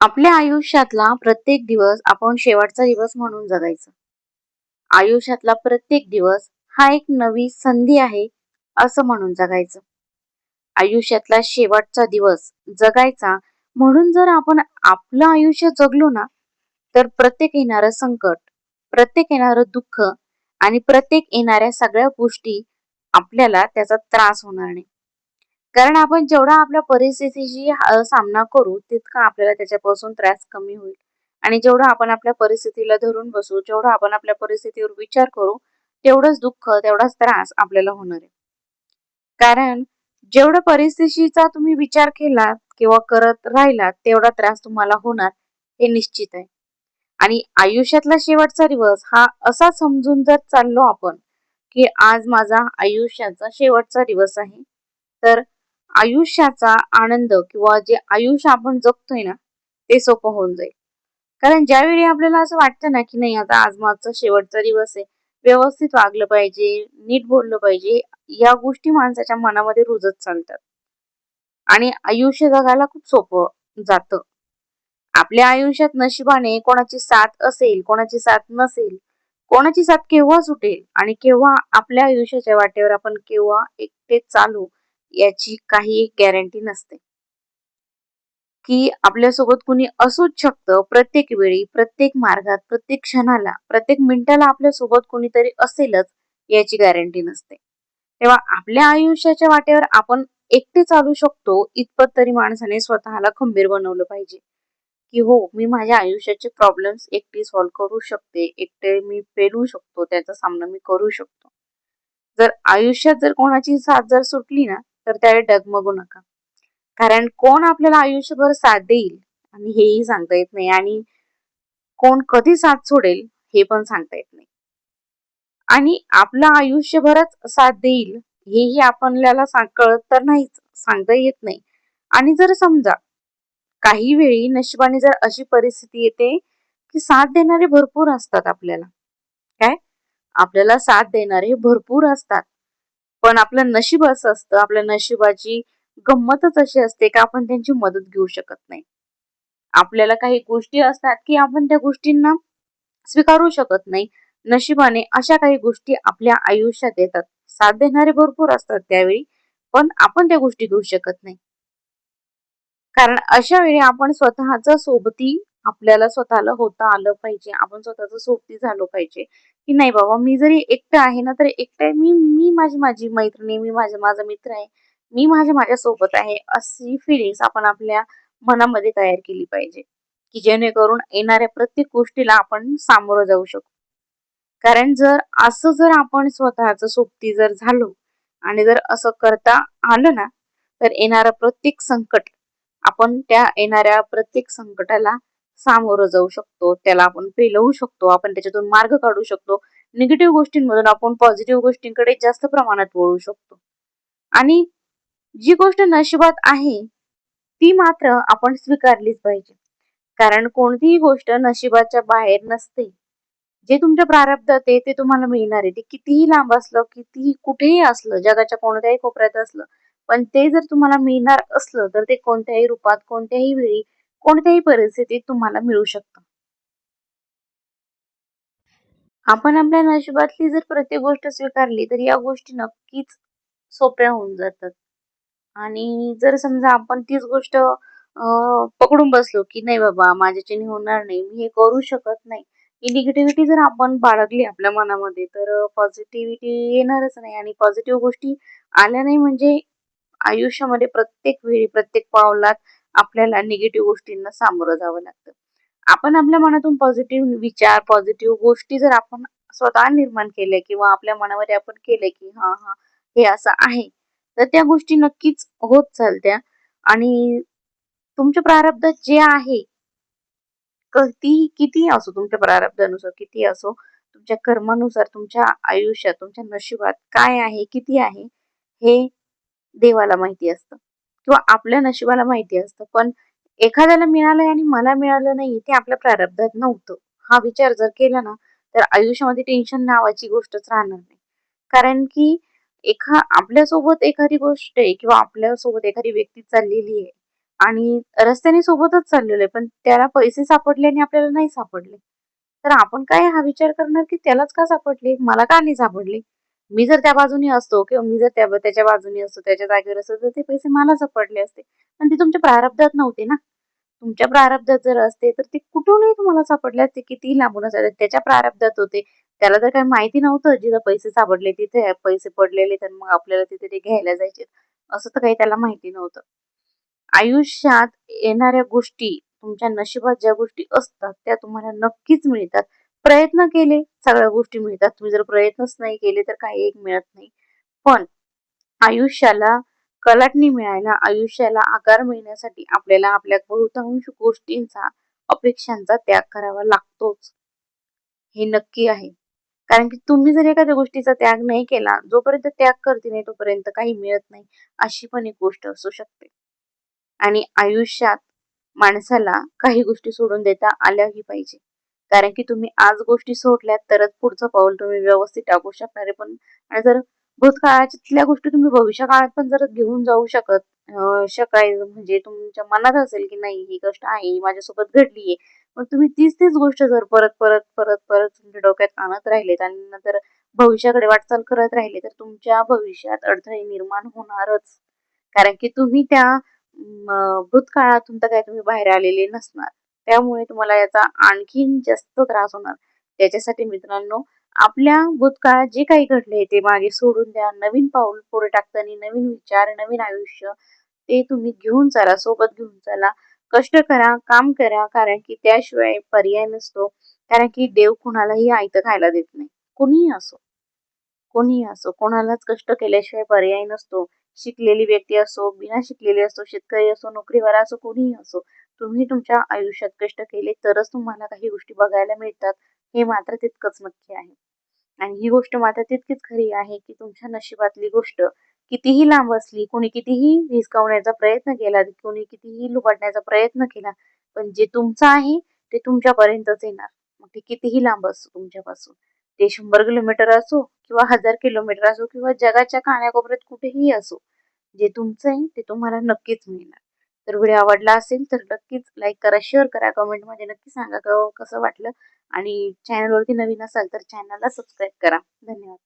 आपल्या आयुष्यातला प्रत्येक दिवस आपण शेवटचा दिवस म्हणून जगायचं. आयुष्यातला प्रत्येक दिवस हा एक नवी संधी आहे असं म्हणून जगायचं. आयुष्यातला शेवटचा दिवस जगायचा म्हणून जर आपण आपलं आयुष्य जगलो ना तर प्रत्येक येणारं संकट प्रत्येक येणारं दुःख आणि प्रत्येक येणाऱ्या सगळ्या गोष्टी आपल्याला त्याचा त्रास होणार नाही. कारण आपण जेवढा आपल्या परिस्थितीशी सामना करू तितका आपल्याला त्याच्यापासून त्रास कमी होईल. आणि जेवढं आपण आपल्या परिस्थितीला धरून बसू जेवढं आपण आपल्या परिस्थितीवर विचार करू तेवढंच दुःख तेवढाच त्रास आपल्याला होणार आहे. कारण जेवढ्या परिस्थितीचा तुम्ही विचार केलात किंवा करत राहिलात तेवढा त्रास तुम्हाला होणार हे निश्चित आहे. आणि आयुष्यातला शेवटचा दिवस हा असा समजून जर चाललो आपण की आज माझा आयुष्याचा शेवटचा दिवस आहे तर आयुष्याचा आनंद किंवा जे आयुष्य आपण जगतोय ना ते सोपं होऊन जाईल. कारण ज्यावेळी आपल्याला असं वाटतं ना की नाही आता आज माझा शेवटचा दिवस आहे व्यवस्थित वागलं पाहिजे नीट बोललं पाहिजे या गोष्टी माणसाच्या मनामध्ये रुजत चालतात. आणि आयुष्य जगायला खूप सोपं जातं. आपल्या आयुष्यात नशिबाने कोणाची साथ असेल कोणाची साथ नसेल कोणाची साथ केव्हा सुटेल आणि केव्हा आपल्या आयुष्याच्या वाटेवर आपण केव्हा एकटे चालू याची काही गॅरंटी नसते. की आपल्यासोबत कुणी असूच शकतं प्रत्येक वेळी प्रत्येक मार्गात प्रत्येक क्षणाला प्रत्येक मिनिटाला आपल्यासोबत कुणीतरी असेलच याची गॅरंटी नसते. तेव्हा आपल्या आयुष्याच्या वाटेवर आपण एकटे चालू शकतो इतपत तरी माणसाने स्वतःला खंबीर बनवलं पाहिजे. की हो मी माझ्या आयुष्याचे प्रॉब्लेम्स एकटी सॉल्व्ह करू शकते एकटे मी पेलू शकतो त्याचा सामना मी करू शकतो. जर आयुष्यात जर कोणाची साथ जर सुटली ना तर त्यावेळी डगमगू नका. कारण कोण आपल्याला आयुष्यभर साथ देईल आणि हेही सांगता येत नाही आणि कोण कधी साथ सोडेल हे पण सांगता येत नाही. आणि आपलं आयुष्यभरच साथ देईल हेही आपल्याला कळत तर नाहीच सांगता येत नाही. आणि जर समजा काही वेळी नशिबाने जर अशी परिस्थिती येते की साथ देणारे भरपूर असतात आपल्याला. काय? आपल्याला साथ देणारे भरपूर असतात. पण आपलं नशीब असं असतं आपल्या नशिबाची गंमतच अशी असते की आपण त्यांची मदत घेऊ शकत नाही. आपल्याला काही गोष्टी असतात की आपण त्या गोष्टींना स्वीकारू शकत नाही. नशिबाने अशा काही गोष्टी आपल्या आयुष्यात येतात. साथ देणारे भरपूर असतात त्यावेळी पण आपण त्या गोष्टी घेऊ शकत नाही. कारण अशा वेळी आपण स्वतःच सोबती आपल्याला स्वतःला होता आलं पाहिजे. आपण स्वतःच सोबती झालो पाहिजे. की नाही बाबा मी जरी एकटं आहे ना तर एकटं मी मी माझी माझी मैत्रिणी मी माझा माझा मित्र आहे. मी माझ्या माझ्या सोबत आहे. अशी फिलिंग्स आपण आपल्या मनामध्ये तयार केली पाहिजे. की जेणेकरून येणाऱ्या प्रत्येक गोष्टीला आपण सामोरं जाऊ शकतो कारण जर असं जर आपण स्वतःच सोबती जर झालो आणि जर असं करता आलं ना तर येणारं प्रत्येक संकट आपण त्या येणाऱ्या प्रत्येक संकटाला सामोरं जाऊ शकतो त्याला आपण पेलवू शकतो आपण त्याच्यातून मार्ग काढू शकतो. निगेटिव्ह गोष्टींमधून आपण पॉझिटिव्ह गोष्टींकडे जास्त प्रमाणात वळू शकतो. आणि जी गोष्ट नशिबात आहे ती मात्र आपण स्वीकारलीच पाहिजे. कारण कोणतीही गोष्ट नशिबाच्या बाहेर नसते. जे तुमच्या प्रारब्धात आहे ते तुम्हाला मिळणार आहे. ते कितीही लांब असलं कितीही कुठेही असलं जगाच्या कोणत्याही कोपऱ्यात असलं पण ते जर तुम्हाला मिळणार असलं तर ते कोणत्याही रूपात कोणत्याही वेळी कोणत्याही परिस्थितीत तुम्हाला मिळू शकतं. आपण आपल्या नशिबातली जर प्रत्येक गोष्ट स्वीकारली तर या गोष्टी नक्कीच सोप्या होऊन जातात. आणि जर समजा आपण तीच गोष्ट पकडून बसलो की नाही बाबा माझ्याच्याने होणार नाही मी हे करू शकत नाही. ही निगेटिव्हिटी जर आपण बाळगली आपल्या मनामध्ये तर पॉझिटिव्हिटी येणारच नाही. आणि पॉझिटिव्ह गोष्टी आल्या नाही म्हणजे आयुष्यामध्ये प्रत्येक वेळी प्रत्येक पावलात आपल्याला निगेटिव्ह गोष्टींना सामोरं जावं लागतं. आपण आपल्या मनातून पॉझिटिव्ह विचार पॉझिटिव्ह गोष्टी जर आपण स्वतः निर्माण केल्या किंवा आपल्या मनामध्ये आपण केलं की हा हा हे असं आहे तर त्या गोष्टी नक्कीच होत चालत्या. आणि तुमच्या प्रारब्धात जे आहे कधी किती असो तुमच्या प्रारब्धानुसार किती असो तुमच्या कर्मानुसार तुमच्या आयुष्यात तुमच्या नशिबात काय आहे किती आहे हे देवाला माहिती असतं. किंवा आपल्या नशिबाला माहिती असतं. पण एखाद्याला मिळालंय आणि मला मिळालं नाही ते आपल्या प्रारब्धात नव्हतं. हा विचार जर केला ना तर आयुष्यामध्ये टेन्शन नावाची गोष्टच राहणार नाही. कारण की एखा आपल्यासोबत एखादी गोष्ट आहे किंवा आपल्यासोबत एखादी व्यक्ती चाललेली आहे आणि रस्त्याने सोबतच चाललेलो आहे पण त्याला पैसे सापडले आणि आपल्याला नाही सापडले. तर आपण काय हा विचार करणार की त्यालाच का सापडले? मला का नाही सापडले? मी जर त्या बाजूने असतो किंवा मी जर त्या त्याच्या बाजूने असतो त्याच्या जागेवर असतो तर ते पैसे मला सापडले असते. पण ते तुमच्या प्रारब्धात नव्हते ना. तुमच्या प्रारब्धात जर असते तर ते कुठूनही तुम्हाला सापडले असते किती लांबून असते. त्याच्या प्रारब्धात होते. त्याला तर काही माहिती नव्हतं जिथं पैसे सापडले तिथे पैसे पडलेले तर मग आपल्याला तिथे ते घ्यायला जायचे. असं तर काही त्याला माहिती नव्हतं. आयुष्यात येणाऱ्या गोष्टी तुमच्या नशिबात ज्या गोष्टी असतात त्या तुम्हाला नक्कीच मिळतात. प्रयत्न केले. सगळ्या गोष्टी मिळतात. तुम्ही जर प्रयत्नच नाही केले तर काही एक मिळत नाही. पण आयुष्याला कलाटणी मिळायला आयुष्याला आकार मिळण्यासाठी आपल्याला आपल्या बहुतांश गोष्टींचा अपेक्षांचा त्याग करावा लागतोच. हे नक्की आहे. कारण की तुम्ही जर एखाद्या गोष्टीचा त्याग नाही केला जोपर्यंत त्याग करते नाही तोपर्यंत काही मिळत नाही. अशी पण एक गोष्ट असू शकते. आणि आयुष्यात माणसाला काही गोष्टी सोडून देता आल्याही पाहिजे. कारण की तुम्ही आज गोष्टी सोडल्यात तरच पुढचं पाऊल तुम्ही व्यवस्थित टाकू शकणार. आहे पण आणि जर भूतकाळातल्या गोष्टी तुम्ही भविष्य काळात पण जर घेऊन जाऊ शकत शकाय म्हणजे तुमच्या मनात असेल की नाही ही गोष्ट आहे माझ्यासोबत घडलीये पण तुम्ही तीच तीच गोष्ट जर परत परत परत परत तुमच्या डोक्यात आणत राहिलेत आणि नंतर भविष्याकडे वाटचाल करत राहिले तर तुमच्या भविष्यात अडथळे निर्माण होणारच. कारण की तुम्ही त्या भूतकाळातून तर काय तुम्ही बाहेर आलेले नसणार. त्यामुळे तुम्हाला याचा आणखीन जास्त त्रास होणार. त्याच्यासाठी मित्रांनो आपल्या भूतकाळात जे काही घडले ते मागे सोडून द्या. नवीन पाऊल पुढे टाकताना नवीन विचार नवीन आयुष्य ते तुम्ही घेऊन चला सोबत घेऊन चला. कष्ट करा काम करा कारण की त्याशिवाय पर्याय नसतो. कारण की देव कुणालाही आयत खायला देत नाही. कोणीही असो. कोणीही असो. कोणालाच कष्ट केल्याशिवाय पर्याय नसतो. शिकलेली व्यक्ती असो बिना शिकलेली असो शेतकरी असो नोकरीवाला असो कोणीही असो तुम्ही तुमच्या आयुष्यात कष्ट केले तरच तुम्हाला काही गोष्टी बघायला मिळतात. हे मात्र तितकंच नक्की आहे. आणि ही गोष्ट मात्र तितकीच खरी आहे की तुमच्या नशिबातली गोष्ट कितीही लांब असली कोणी कितीही हिसकावण्याचा प्रयत्न केला कोणी कितीही लुबाडण्याचा प्रयत्न केला पण जे तुमचं आहे ते तुमच्यापर्यंतच येणार. मग ते कितीही लांब असतो तुमच्यापासून. ते शंभर किलोमीटर असो किंवा हजार किलोमीटर असो किंवा जगाच्या कानाकोपऱ्यात कुठेही असो जे तुमचं आहे ते तुम्हाला नक्कीच मिळणार. तर व्हिडिओ आवडला असेल तर नक्कीच लाईक करा शेअर करा कमेंटमध्ये नक्की सांगा कसं वाटलं आणि चॅनलवरती नवीन असाल तर चॅनलला सबस्क्राईब करा. धन्यवाद.